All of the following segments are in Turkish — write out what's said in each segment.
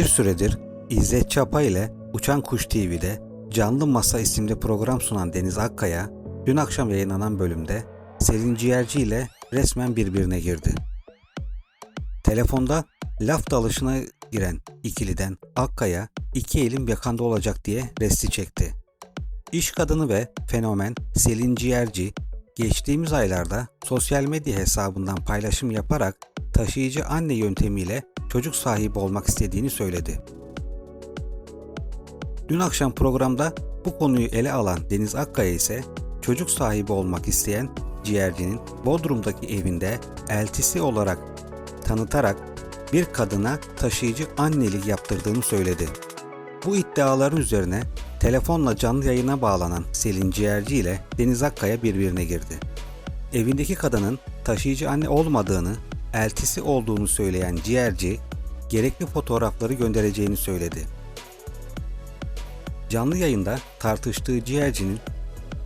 süredir İzzet Çapa ile Uçan Kuş TV'de Canlı Masa isimli program sunan Deniz Akkaya, dün akşam yayınlanan bölümde Selin Ciğerci ile resmen birbirine girdi. Telefonda laf dalışına giren ikiliden Akkaya iki elim yakanda olacak diye resti çekti. İş kadını ve fenomen Selin Ciğerci geçtiğimiz aylarda sosyal medya hesabından paylaşım yaparak taşıyıcı anne yöntemiyle çocuk sahibi olmak istediğini söyledi. Dün akşam programda bu konuyu ele alan Deniz Akkaya ise çocuk sahibi olmak isteyen ciğercinin Bodrum'daki evinde eltisi olarak tanıtarak bir kadına taşıyıcı annelik yaptırdığını söyledi. Bu iddiaların üzerine telefonla canlı yayına bağlanan Selin Ciğerci ile Deniz Akkaya birbirine girdi. Evindeki kadının taşıyıcı anne olmadığını, eltisi olduğunu söyleyen Ciğerci, gerekli fotoğrafları göndereceğini söyledi. Canlı yayında tartıştığı Ciğerci'nin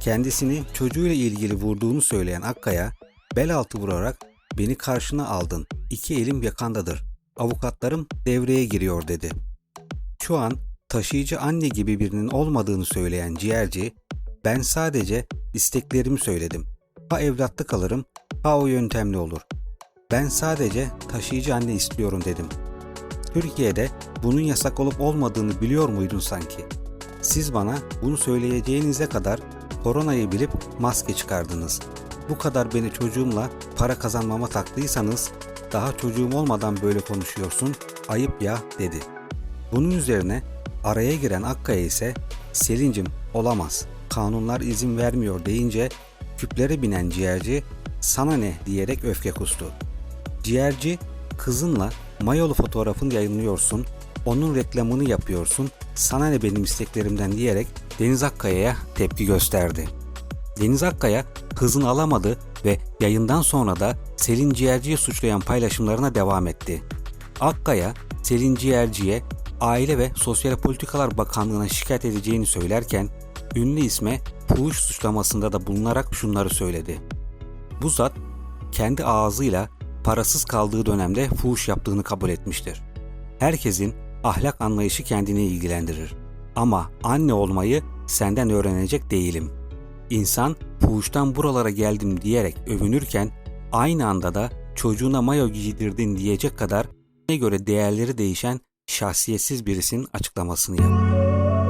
kendisini çocuğuyla ilgili vurduğunu söyleyen Akkaya, bel altı vurarak beni karşına aldın, iki elim yakandadır, avukatlarım devreye giriyor dedi. Şu an taşıyıcı anne gibi birinin olmadığını söyleyen ciğerci, ben sadece isteklerimi söyledim. Ha evlatlık alırım, ha o yöntemli olur. Ben sadece taşıyıcı anne istiyorum dedim. Türkiye'de bunun yasak olup olmadığını biliyor muydun sanki? Siz bana bunu söyleyeceğinize kadar koronayı bilip maske çıkardınız. Bu kadar beni çocuğumla para kazanmama taktıysanız daha çocuğum olmadan böyle konuşuyorsun, ayıp ya dedi. Bunun üzerine araya giren Akkaya ise Selin'cim olamaz, kanunlar izin vermiyor deyince küplere binen ciğerci sana ne diyerek öfke kustu. Ciğerci kızınla mayolu fotoğrafını yayınlıyorsun, onun reklamını yapıyorsun, sana ne benim isteklerimden diyerek Deniz Akkaya'ya tepki gösterdi. Deniz Akkaya hızını alamadı ve yayından sonra da Selin Ciğerci'yi suçlayan paylaşımlarına devam etti. Akkaya, Selin Ciğerci'ye Aile ve Sosyal Politikalar Bakanlığı'na şikayet edeceğini söylerken, ünlü isme fuhuş suçlamasında da bulunarak şunları söyledi. Bu zat kendi ağzıyla parasız kaldığı dönemde fuhuş yaptığını kabul etmiştir. Herkesin ahlak anlayışı kendini ilgilendirir. Ama anne olmayı senden öğrenecek değilim. İnsan fuhuştan buralara geldim diyerek övünürken aynı anda da çocuğuna mayo giydirdin diyecek kadar ne göre değerleri değişen şahsiyetsiz birisinin açıklamasını yap.